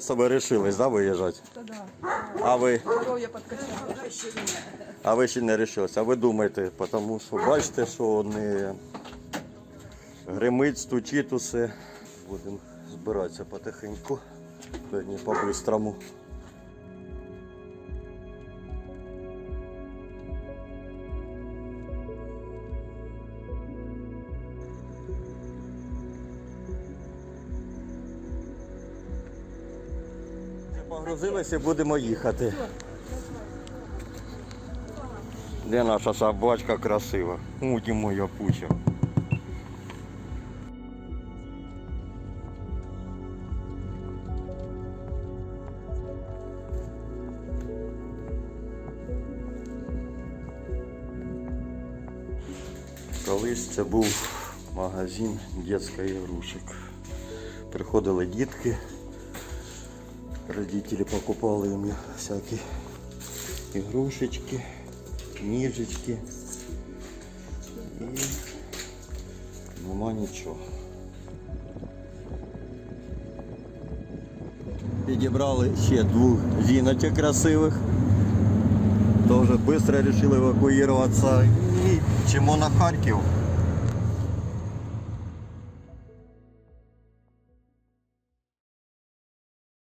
Себе решились, да, виїжджати? Та да. А ви, Здоров'я а ви ще не решились. А ви думаєте, тому що бачите, що не гримить, стучить усе. Будемо збиратися потихеньку, не по-бистрому. Погрузилися, будемо їхати. Де наша собачка красива? Уті моя пуча. Колись це був магазин дитячої ігрушек. Приходили дітки, родители покупали им всякие игрушечки, книжечки. І нема нічого. Підібрали ще двох жіночок красивих. Тоже швидко вирішили евакуюватися. І чимо на Харків.